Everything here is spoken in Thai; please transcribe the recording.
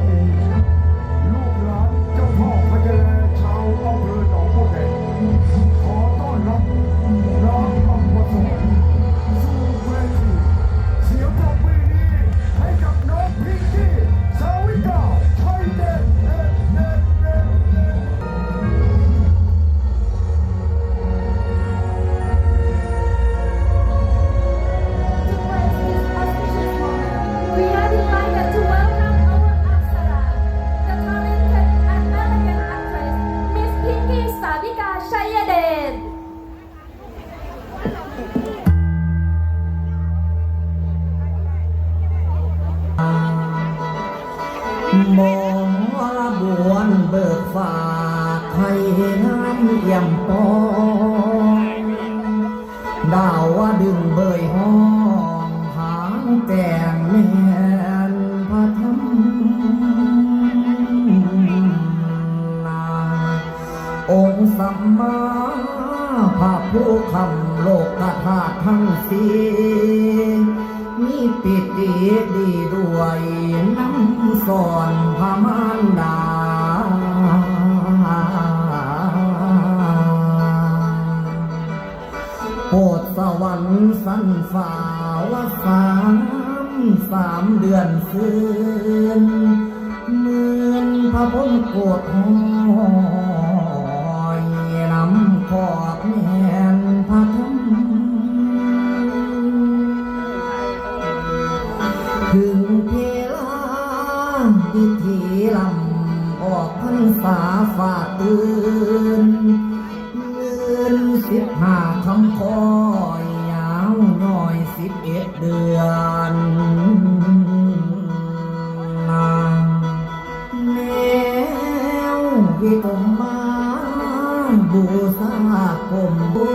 Amen. หมอมวนเบิกฝากให้น้ำเยี่ยมปองดาวว่าดึงเบยห้องหางแกงแม่นพระธรรมนาองค์สัมมาพระผู้คำโลกธาตุทั้งสี่ อนพระมารดา โปดสวรรค์สันฝ่าวสามสามเดือนคืนเมือนพระพ้นโกรธหอยนำขอบแม่นพระธรรมถึง ดิทีลำออกพรรษาฝ่าตื่นเงินสิบห้าคำคอยยาวน้อยสิบเอ็ดเดือนนางแนววิตมมาบูสากมบู